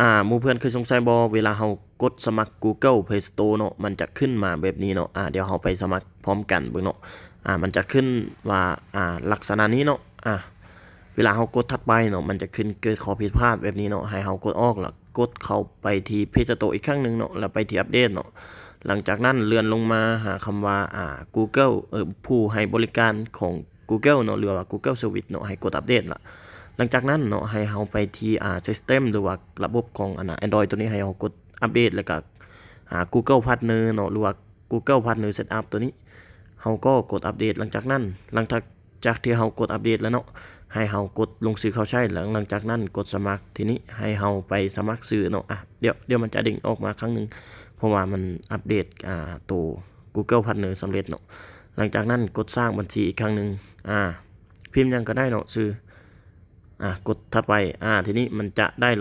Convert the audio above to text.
อ่ามูเพื่อนเคยสงสัยบ่เวลาเฮากดสมัคร Google Play Store เนาะมันจะขึ้นมาแบบนี้เนาะอ่าเดี๋ยวเฮาไปสมัครพร้อมกันเบิ่งเนาะอ่ามันจะขึ้นว่าอ่าลักษณะนี้เนาะอ่าเวลาเฮากดถัดไปเนาะมันจะขึ้นเกิดข้อผิดพลาดแบบนี้เนาะให้เฮากดออกแล้วกดเข้าไปที่ Play Store อีกครั้งหนึ่งเนาะแล้วไปที่อัปเดตเนาะหลังจากนั้นเลื่อนลงมาหาคำว่าอ่า Google เออผู้ให้บริการของ Google เนาะหรือว่า Google Service เนาะให้กดอัปเดตล่ะ หลังจากนั้นเนาะให้เฮาไปที่อ่า System หรือว่าระบบของอันน่ะ Android ตัวนี้ให้เฮากดอัปเดตแล้วก็หา Google Partner เนาะหรือว่า Google Partner Setup ตัวนี้เฮาก็กดอัปเดตหลังจากนั้น หลังจากจากที่เฮากดอัปเดตแล้วเนาะให้เฮากดลงชื่อเข้าใช้หลังหลังจากนั้นกดสมัครทีนี้ให้เฮาไปสมัครซื้อเนาะอะเดี๋ยวเดี๋ยวมันจะเด้งออกมาครั้งหนึงเพราะว่ามันอัปเดตอ่าตัว Google Partner สำเร็จเนาะหลังจากนั้นกดสร้างบัญชีอีกครั้งหนึงอ่าพิมพ์ยังก็ได้เนาะชื่อ อะกดถัดไปอ่าทีนี้มันจะได้แล้ว